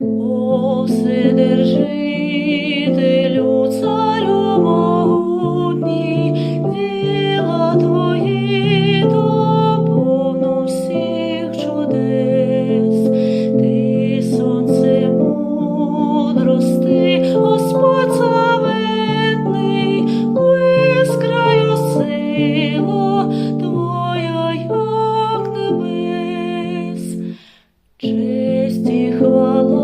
О, Вседержителю, царю могутній, діла твої то всіх чудес. Ти сонце мудрости, Господь славетний, безкраю сила твоя, як небес. Честь і хвала